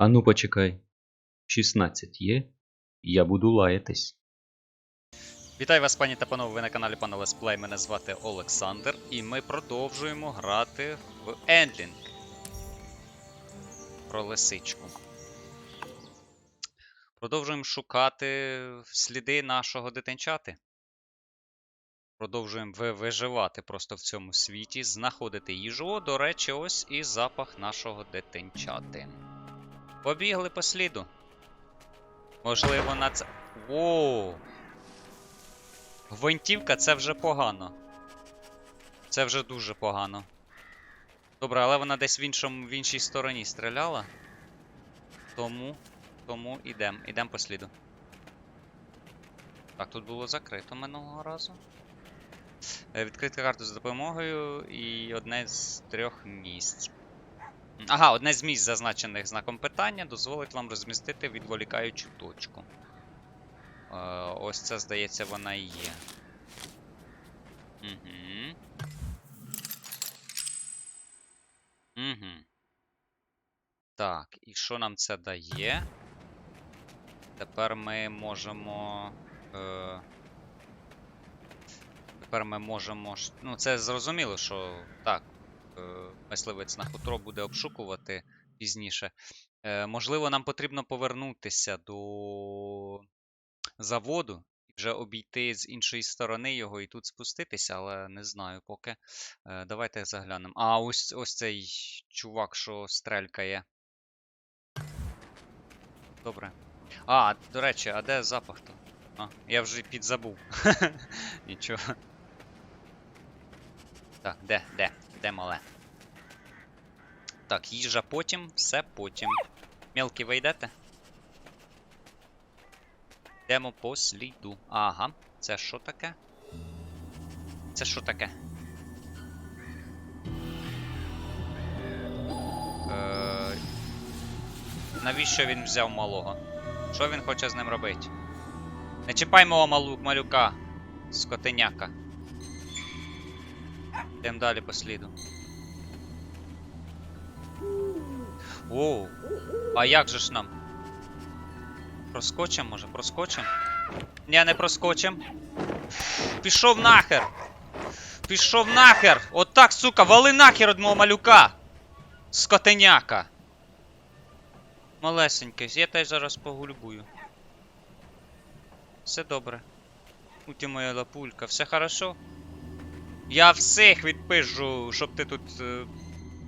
Ану почекай. 16 є? Я буду лаятись. Вітаю вас, пані та панове, ви на каналі пана Лесплей. Мене звати Олександр, і ми продовжуємо грати в Ендлінг. Про лисичку. Продовжуємо шукати сліди нашого дитинчати. Продовжуємо виживати просто в цьому світі, знаходити їжу. До речі, ось і запах нашого дитинчати. Побігли по сліду. Можливо, на це. Воу! Гвинтівка це вже погано. Це вже дуже погано. Добре, але вона десь в іншому, в іншій стороні стріляла. Тому. Тому ідемо. Ідемо по сліду. Так, тут було закрито минулого разу. Е, Відкрити карту за допомогою і одне з трьох місць. Ага, одне з місць, зазначених знаком питання, дозволить вам розмістити відволікаючу точку. Е, ось це, здається, вона і є. Угу. Угу. Так, і що нам це дає? Тепер ми можемо. Е... Тепер ми можемо. Ну, це зрозуміло, що так. Е... Мисливець на хутро буде обшукувати пізніше. Е... Можливо, нам потрібно повернутися до заводу і вже обійти з іншої сторони його і тут спуститися, але не знаю поки. Е, давайте заглянемо. А, ось, ось цей чувак, що стрелькає. Добре. А, до речі, а де запах то? А, я вже підзабув. Нічого. Так, де, де? Де мале? Так, їжа потім, все потім. Мелкі ви йдете? Йдемо по сліду. Ага, це що таке? Це що таке? Е... Навіщо він взяв малого? Що він хоче з ним робити? Не чіпай мого малу, малюка, скотиняка. Йдемо далі по сліду. Оу, а як же ж нам? Проскочим, може, проскочим? Ні, не проскочим. Пішов нахер! Пішов нахер! Отак, сука, вали нахер од мого малюка! Скотеняка! Малесенький, я теж зараз погульбую. Все добре. У моя лапулька, все хорошо? Я всіх відпишу, щоб ти тут. е,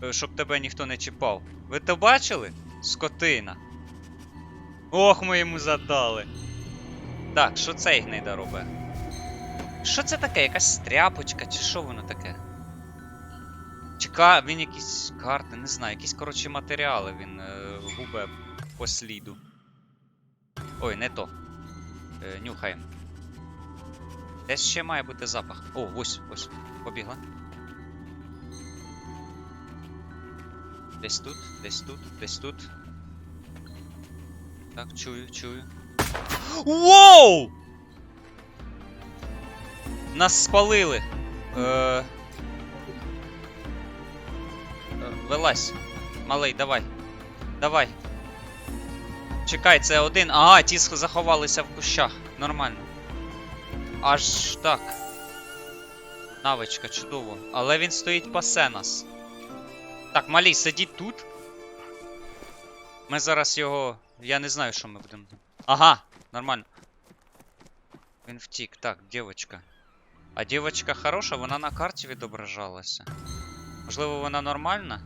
е, щоб тебе ніхто не чіпав. Ви то бачили? Скотина. Ох, ми йому задали. Так, що цей гнида робить? Що це таке? Якась стряпочка, чи що воно таке? Чи ка... він якісь карти, не знаю, якісь, коротше, матеріали він е, губе по сліду. Ой, не то. Е, нюхаємо. Десь ще має бути запах. О, ось, ось. Побігла. Десь тут, десь тут, десь тут. Так, чую, чую. Воу! Нас спалили. Е... е, Вилазь. Малий, давай. Давай. Чекай, це один. Ага, ті заховалися в кущах. Нормально. Аж так. Навичка, чудово. Але він стоїть пасе нас. Так, малій, сидіть тут. Ми зараз його. Я не знаю, що ми будемо. Ага, нормально. Він втік. Так, дівчинка. А дівчинка хороша, вона на карті відображалася. Можливо, вона нормальна?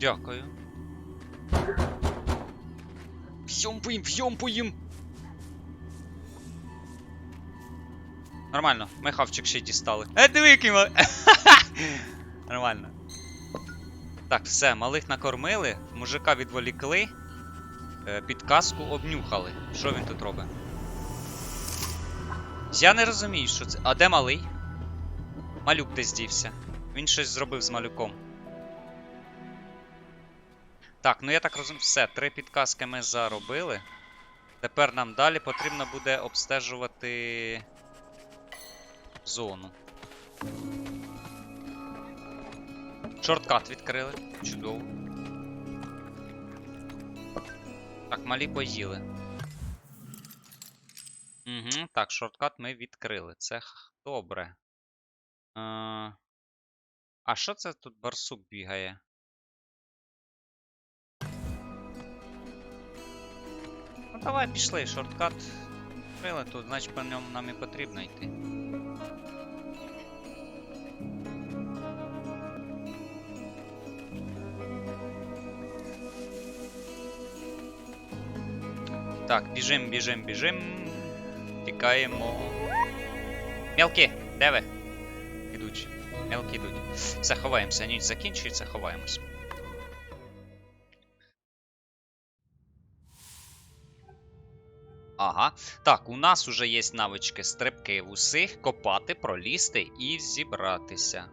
Дякую. П'єм п'єм п'єм. Нормально, ми хавчик ще дістали. Е, диви, мали. Нормально. Так, все, малих накормили, мужика відволікли, е, підказку обнюхали. Що він тут робить? Я не розумію, що це. А де малий? Малюк десь дівся. Він щось зробив з малюком. Так, ну я так розумію, все, три підказки ми заробили. Тепер нам далі потрібно буде обстежувати зону. Шорткат відкрили. Чудово. Так, малі поїли. Угу, так, шорткат ми відкрили. Це добре. Е, А що це тут барсук бігає? Ну давай пішли, шорткат. Відкрили тут, значить по ньому нам і потрібно йти. Так, біжим, біжим, біжим. Тікаємо. Мелкі, де ви? Ідуть. Мелкі йдуть. Все, ховаємося. Ніч закінчується, ховаємось. Ага. Так, у нас уже є навички стрибки в усіх, копати, пролізти і зібратися.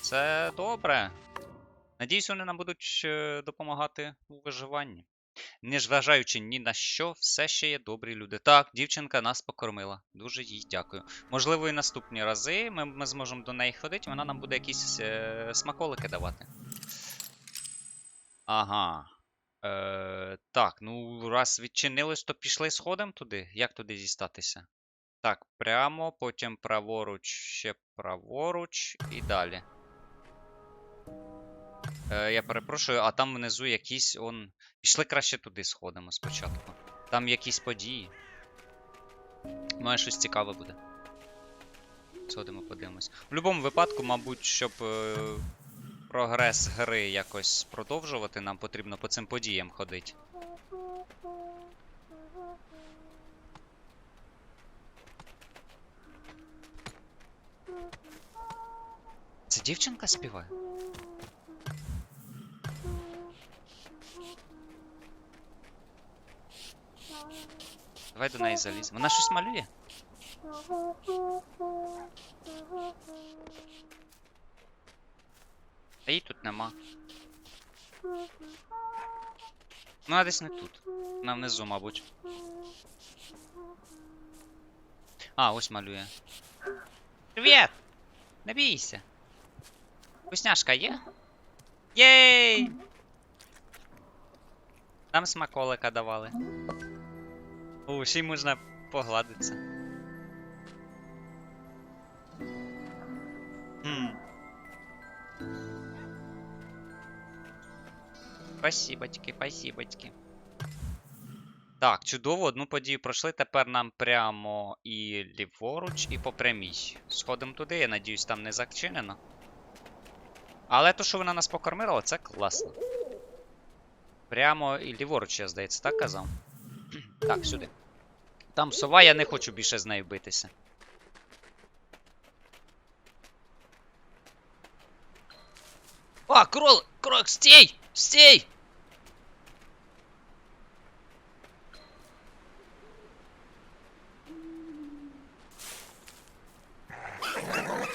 Це добре. Надіюсь, вони нам будуть е, допомагати у виживанні. Не зважаючи ні на що, все ще є добрі люди. Так, дівчинка нас покормила. Дуже їй дякую. Можливо, і наступні рази ми, ми зможемо до неї ходити, вона нам буде якісь е, смаколики давати. Ага. Е, так, ну раз відчинилось, то пішли сходом туди. Як туди дістатися? Так, прямо, потім праворуч, ще праворуч і далі. Е, я перепрошую, а там внизу якісь он. Пішли краще туди сходимо спочатку. Там якісь події. Може щось цікаве буде. Сходимо, подивимось. В будь-якому випадку, мабуть, щоб е, прогрес гри якось продовжувати, нам потрібно по цим подіям ходити. Це дівчинка співає? Давай до неї заліземо. Вона щось малює? Її тут нема. Ну, а десь не тут. Вона внизу, мабуть. А, ось малює. Привіт! Не бійся. Вкусняшка є? Єй! Там смаколика давали. О, ще й можна погладитися. Спасибочки, спасибочки. Так, чудово, одну подію пройшли. Тепер нам прямо і ліворуч, і по прямій. Сходимо туди, я надіюсь, там не зачинено. Але то, що вона нас покормила, це класно. Прямо і ліворуч, я здається, так казав. Так, сюди. Там сова, я не хочу більше з нею битися. А, крол! Крок, стій! Стій!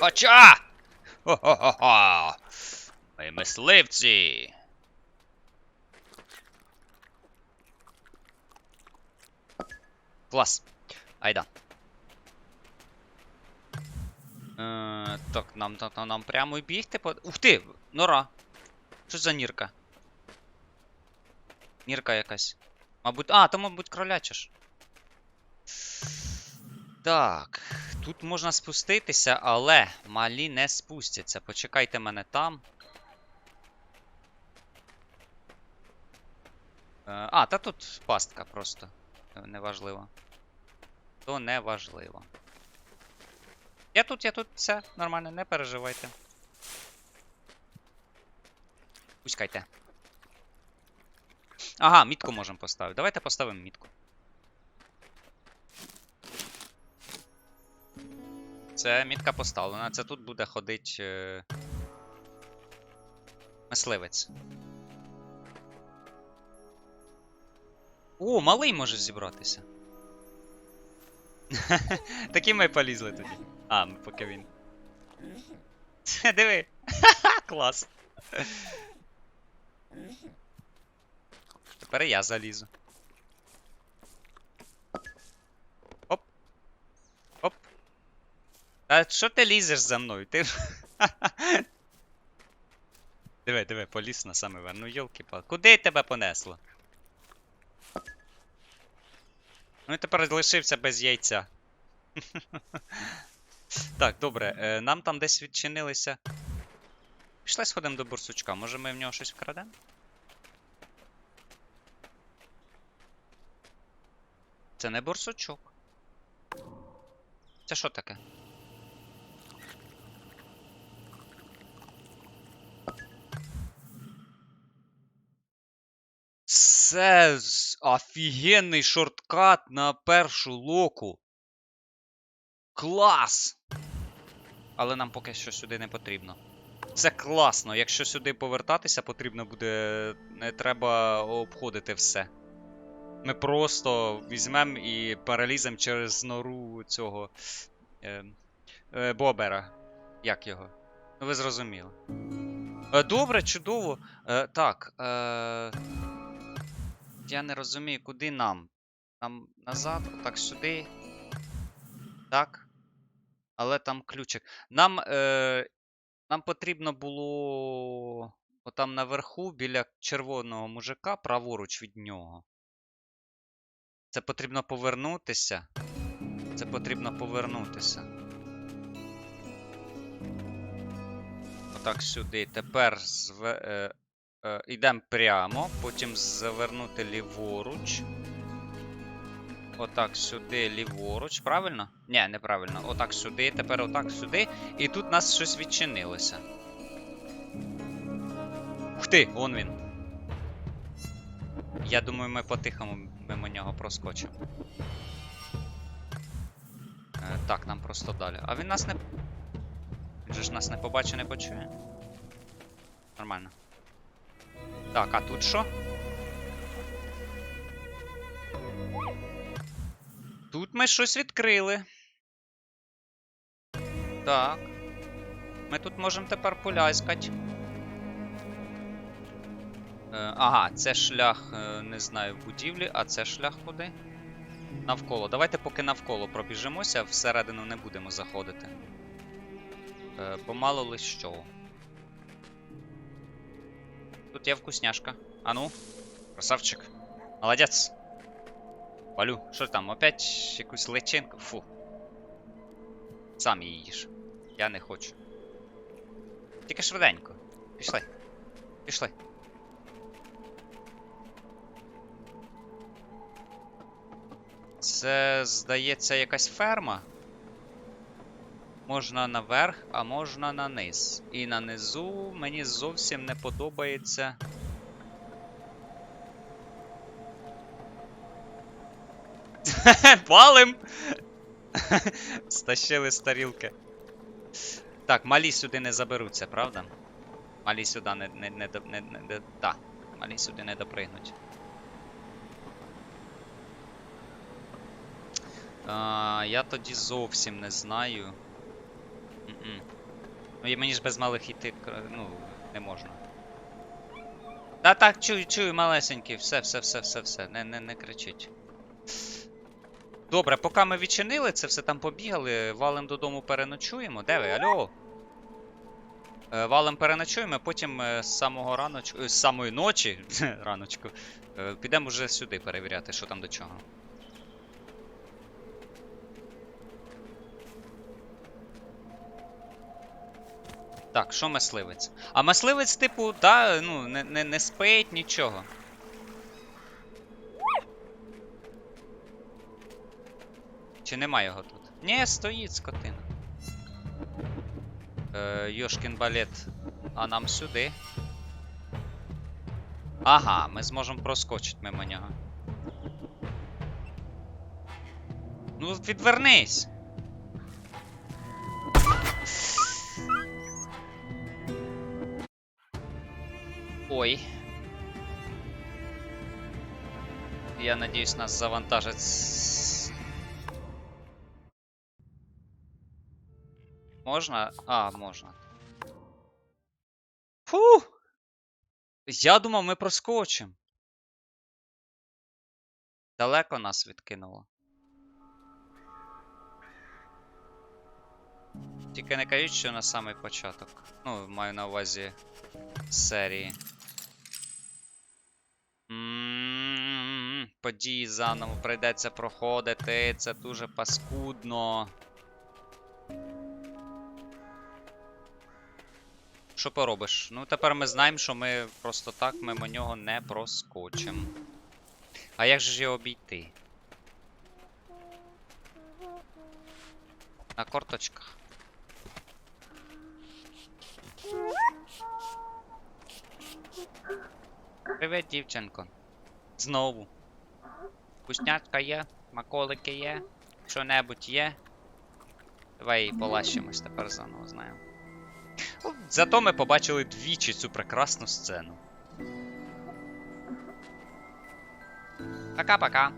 Хоча! Хо-хо-хо-хо! Ми мисливці! Клас. Айда. Е, так, нам, нам, нам прямо і бігти по. Ух ти! Нора! Що за нірка? Нірка якась. Мабуть. А, то, мабуть, кроляча ж. Так. Тут можна спуститися, але малі не спустяться. Почекайте мене там. Е, а, та тут пастка просто. Е, Неважливо. То неважливо. Я тут, я тут, все, нормально, не переживайте. Пускайте. Ага, мітку можемо поставити. Давайте поставимо мітку. Це мітка поставлена. Це тут буде ходить. Е... Мисливець. О, малий може зібратися. Такі ми полізли тоді. А, ну поки він. Диви. Клас. Тепер я залізу. Оп. Оп. Та що ти лізеш за мною? Ти. Диви, диви, поліз на саме верх. Ну йолки пал Куди тебе понесло? Ну і тепер лишився без яйця. так, добре, е, нам там десь відчинилися. Пішли сходимо до бурсучка, може ми в нього щось вкрадемо? Це не бурсучок. Це що таке? Це офігенний шорткат на першу локу. Клас! Але нам поки що сюди не потрібно. Це класно. Якщо сюди повертатися потрібно буде, не треба обходити все. Ми просто візьмемо і переліземо через нору цього е, е, Бобера. Як його? Ну ви зрозуміли. Е, добре, чудово. Е, так. Е, я не розумію, куди нам? Нам назад, отак сюди. Так. Але там ключик. Нам, е, нам потрібно було отам наверху, біля червоного мужика, праворуч від нього. Це потрібно повернутися. Це потрібно повернутися. Отак сюди. Тепер зве, е, е, йдемо прямо, потім завернути ліворуч. Отак сюди, ліворуч. Правильно? Ні, неправильно. Отак сюди, тепер отак сюди. І тут нас щось відчинилося. Ух ти, вон він. Я думаю, ми по-тихому мимо нього проскочимо. Е, так, нам просто далі. А він нас не. Він же ж нас не побачить, не почує. Нормально. Так, а тут що? Тут ми щось відкрили. Так. Ми тут можемо тепер поляскати. Е, ага, це шлях, е, не знаю, в будівлі, а це шлях куди? Навколо. Давайте поки навколо пробіжимося, всередину не будемо заходити. Е, бо мало ли що. Тут є вкусняшка. А ну, красавчик. Молодець. Валю, що там, опять якусь личинку? Фу. Сам її їж. Я не хочу. Тільки швиденько. Пішли. Пішли. Це, здається, якась ферма. Можна наверх, а можна на низ. І на низу мені зовсім не подобається. Палим! Стащили з тарілки. Так, малі сюди не заберуться, правда? Малі сюди не. не, не, не, не, та, малі сюди не допригнуть. А, я тоді зовсім не знаю. М-м. Ну і мені ж без малих іти, ну, не можна. Та так, чую, чую, малесенький, все, все, все, все, все, не, не, не кричіть. Добре, поки ми відчинили це, все там побігали, валим додому переночуємо. Де ви? Алло? Е, Валим переночуємо, потім е, з самого раночку, з самої ночі, раночку, е, підемо вже сюди перевіряти, що там до чого. Так, що мисливець? А мисливець, типу, та, ну, не, не, не спить нічого. Чи нема його тут? Ні, стоїть скотина. Е, Йошкін балет. А нам сюди. Ага, ми зможемо проскочити мимо нього. Ну, відвернись! Ой. Я надеюсь, нас завантажить. Можна? А, можна. Фу! Я думав, ми проскочимо. Далеко нас відкинуло. Тільки не кажіть, що на самий початок. Ну, маю на увазі серії. Події заново прийдеться проходити. Це дуже паскудно. Що поробиш? Ну, тепер ми знаємо, що ми просто так мимо нього не проскочимо. А як же ж його обійти? На корточках. Привіт, дівчинко. Знову. Вкуснятка є, маколики є, що-небудь є. Давай полащимось тепер заново знаємо. Зато ми побачили двічі цю прекрасну сцену. Пока-пока.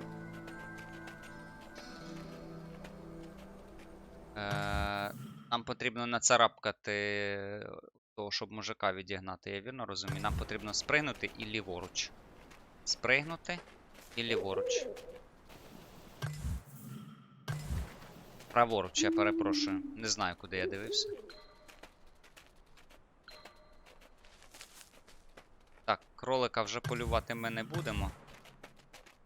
Е, нам потрібно нацарапкати того, щоб мужика відігнати, я вірно розумію. Нам потрібно спригнути і ліворуч. Спригнути і ліворуч. Праворуч, я перепрошую. Не знаю, куди я дивився. Так, кролика вже полювати ми не будемо.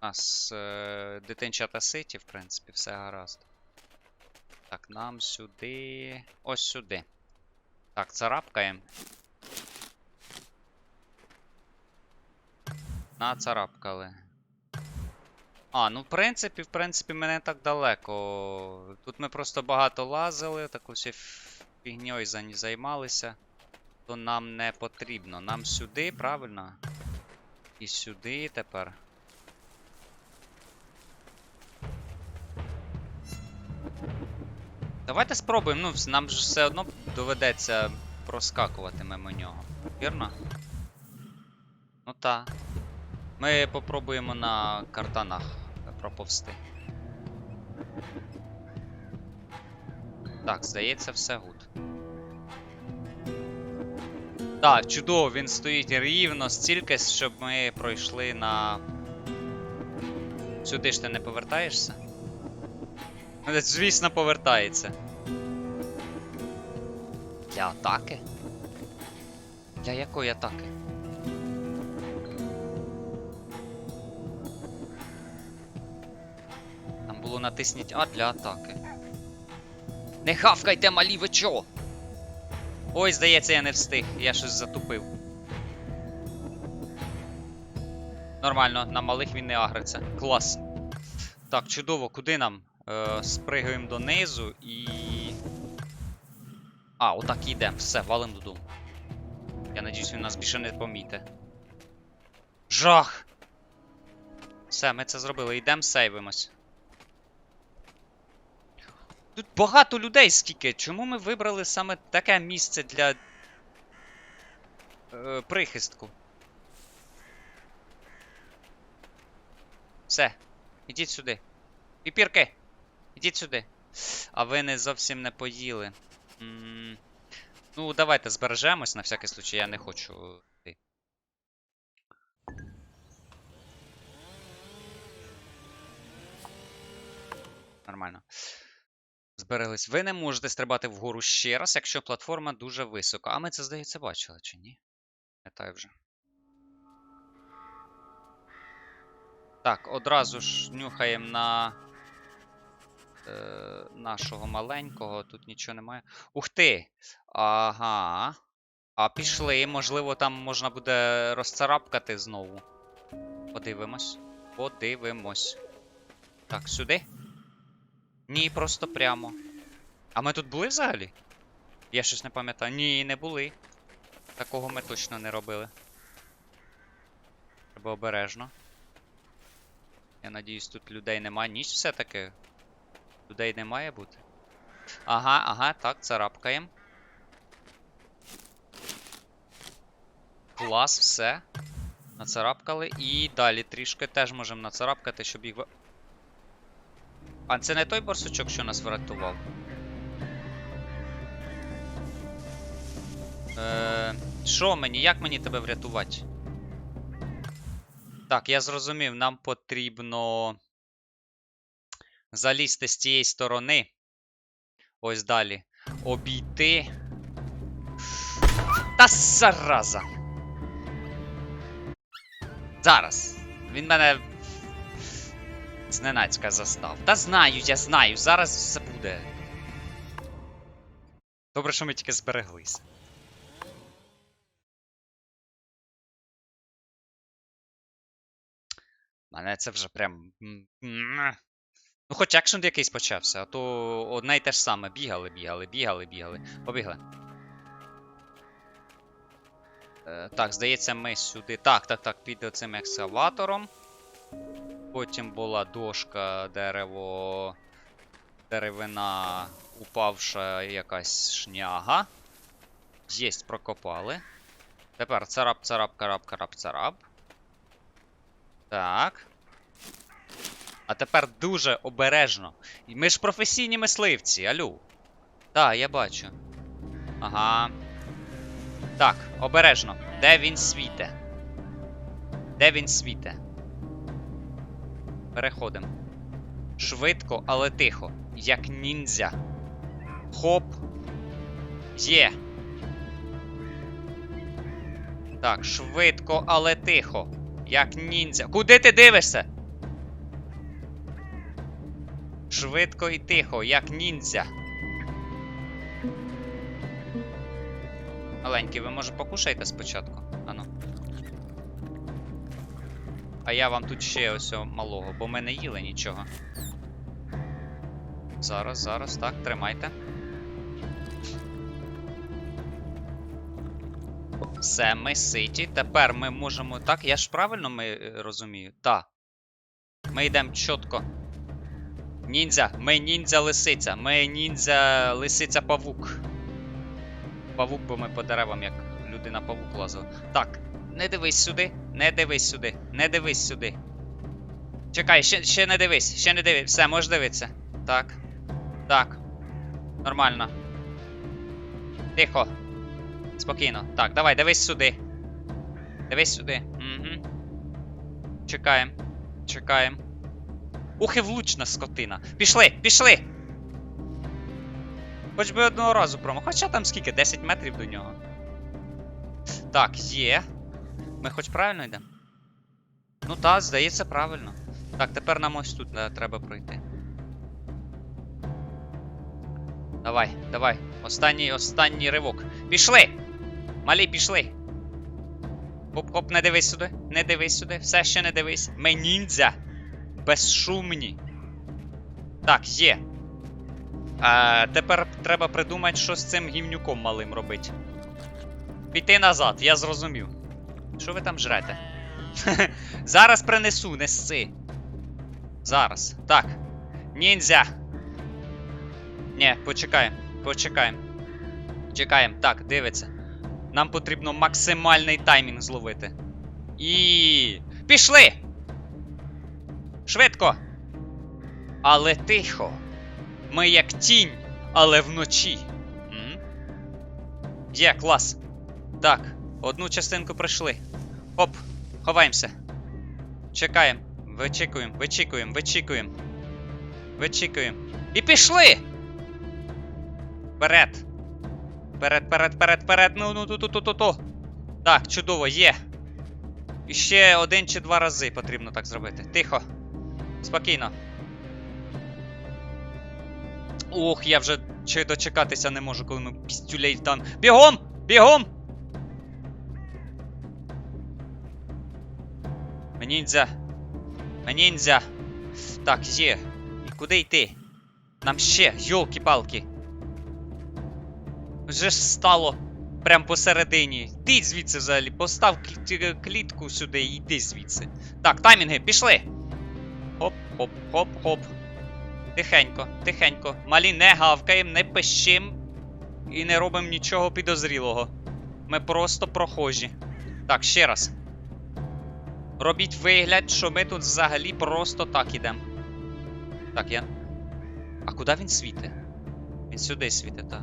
У нас е, дитинчата ситі, в принципі, все гаразд. Так, нам сюди. Ось сюди. Так, царапкаємо. Нацарапкали. А, ну в принципі, в принципі, ми не так далеко. Тут ми просто багато лазили, так ось фігньою займалися. То нам не потрібно. Нам сюди, правильно? І сюди тепер. Давайте спробуємо. Ну, нам ж все одно доведеться проскакувати мимо нього. Вірно? Ну та. Ми попробуємо на картанах проповсти. Так, здається, все гуд. Так, чудово, він стоїть рівно стільки, щоб ми пройшли на. Сюди ж ти не повертаєшся? Ну, Звісно, повертається. Для атаки? Для якої атаки? Там натисніть А для атаки. Не хавкайте, малі, ви чо? Ой, здається, я не встиг, я щось затупив. Нормально, на малих він не агриться. Клас. Так, чудово, куди нам? Е, спригаємо донизу і. А, отак і йдемо. Все, валим додому. Я надіюсь, він нас більше не помітить. Жах! Все, ми це зробили. Йдемо сейвимось. Тут багато людей скільки. Чому ми вибрали саме таке місце для. Е, прихистку? Все. Ідіть сюди. Піпірки! Ідіть сюди. А ви не зовсім не поїли. М, Ну, давайте збережемось на всякий случай, я не хочу. Нормально. Збереглись. Ви не можете стрибати вгору ще раз, якщо платформа дуже висока. А ми це, здається, бачили, чи ні? Пам'ятаю вже. Так, одразу ж нюхаємо на е, нашого маленького. Тут нічого немає. Ух ти! Ага. А пішли. Можливо, там можна буде розцарапкати знову. Подивимось. Подивимось. Так, сюди? Ні, просто прямо. А ми тут були взагалі? Я щось не пам'ятаю. Ні, не були. Такого ми точно не робили. Треба обережно. Я надіюсь, тут людей немає. Ніч все-таки. Людей не має бути. Ага, ага, так, царапкаємо. Клас, все. Нацарапкали. І далі трішки теж можемо нацарапкати, щоб їх. А це не той борсучок, що нас врятував. Е, Що мені? Як мені тебе врятувати? Так, я зрозумів, нам потрібно залізти з цієї сторони. Ось далі. Обійти. Та зараза! Зараз. Він мене. Зненацька застав. Та знаю, я знаю, зараз все буде. Добре, що ми тільки збереглися. Мене це вже прям. Ну, хоч екшен якийсь почався, а то одне й те ж саме. Бігали, бігали, бігали, бігали. Побігли. Е, так, здається, ми сюди. Так, так, так, під цим екскаватором. Потім була дошка, дерево. Деревина, упавша якась шняга. Єсть, прокопали. Тепер царап, царап, карап, карап, царап. Так. А тепер дуже обережно. Ми ж професійні мисливці, алю. Так, я бачу. Ага. Так, обережно. Де він світе? Де він світе? Переходимо. Швидко, але тихо. Як ніндзя. Хоп. Є. Так, швидко, але тихо. Як ніндзя. Куди ти дивишся? Швидко і тихо, як ніндзя. Маленький, ви може покушаєте спочатку? А я вам тут ще ось малого, бо ми не їли нічого. Зараз, зараз, так, тримайте. Все, ми ситі. Тепер ми можемо. Так, я ж правильно ми е, розумію? Так. Ми йдемо чітко. Ніндзя, ми ніндзя лисиця. Ми ніндзя лисиця павук. Павук, бо ми по деревам, як людина павук лазила. Так, не дивись сюди, не дивись сюди, не дивись сюди. Чекай, ще, ще не дивись, ще не дивись. Все, можеш дивитися. Так. Так. Нормально. Тихо. Спокійно. Так, давай, дивись сюди. Дивись сюди. Угу. Чекаємо. Чекаємо. Ух і влучна скотина. Пішли, пішли! Хоч би одного разу промо. Хоча там скільки? 10 метрів до нього. Так, є. Ми хоч правильно йдемо? Ну так, здається, правильно. Так, тепер нам ось тут е, треба пройти. Давай, давай. Останній, останній ривок. Пішли! Малі, пішли! Хоп-хоп, не дивись сюди, не дивись сюди, все ще не дивись. Ми ніндзя! Безшумні. Так, є. А, тепер треба придумати, що з цим гімнюком малим робити. Піти назад, я зрозумів. Що ви там жрете? Зараз принесу, неси. Зараз. Так. Ніндзя. Ні, почекаємо. Почекаємо. Чекаємо. Так, дивиться. Нам потрібно максимальний таймінг зловити. І. Пішли! Швидко! Але тихо. Ми як тінь, але вночі. М? Є, клас. Так, одну частинку пройшли. Оп, ховаємося. Чекаємо. Вичікуємо, вичікуємо, вичікуємо. Вичікуємо. І пішли! Вперед! Вперед, вперед, вперед, вперед. Ну, ну, ту, ту, ту, ту. Так, чудово, є. І ще один чи два рази потрібно так зробити. Тихо. Спокійно. Ох, я вже чи дочекатися не можу, коли ми пістюлей там. Бігом! Бігом! Мені нельзя. Мені нельзя. Так, є. І куди йти? Нам ще, йолки-палки. Вже ж стало прям посередині. Йди звідси взагалі. Постав клітку сюди і йди звідси. Так, таймінги, пішли. Хоп, хоп, хоп, хоп. Тихенько, тихенько. Малі не гавкаємо, не пищим і не робимо нічого підозрілого. Ми просто прохожі. Так, ще раз. Робіть вигляд, що ми тут взагалі просто так ідемо. Так, я. А куди він світить? Він сюди світить, так.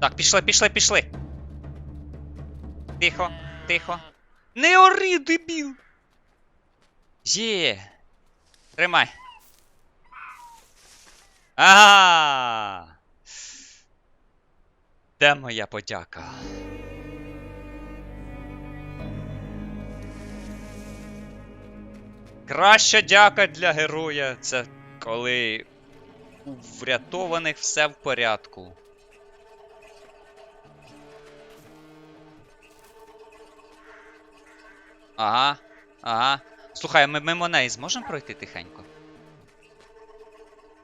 Так, пішли, пішли, пішли. Тихо, тихо. Не ори, дебіл! Є. Тримай. Ага. Де моя подяка? Краща дяка для героя це коли у врятованих все в порядку. Ага, ага. Слухай, ми мимо неї зможемо пройти тихенько?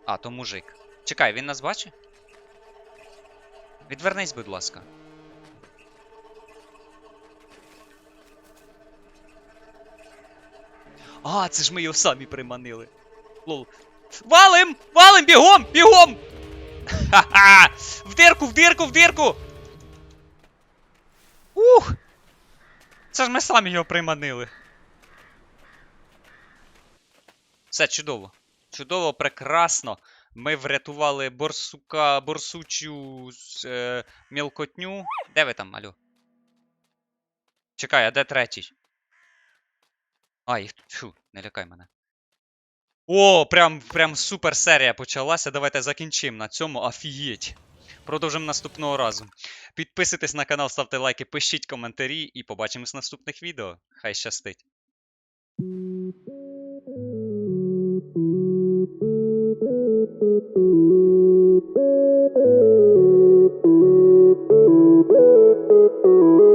А, то мужик. Чекай, він нас бачить? Відвернись, будь ласка. А, це ж ми його самі приманили. Лол. Валим! Валим! Бігом! Бігом! Ха-ха! В дирку, в дирку, в дирку! Ух! Це ж ми самі його приманили. Все чудово. Чудово, прекрасно. Ми врятували борсука, борсучу е, мілкотню. Де ви там, алло? Чекай, а де третій? А, їх. Фу, не лякай мене. О, прям прям супер серія почалася. Давайте закінчимо на цьому. Офігеть. Продовжимо наступного разу. Підписуйтесь на канал, ставте лайки, пишіть коментарі і побачимось в наступних відео. Хай щастить! Thank you.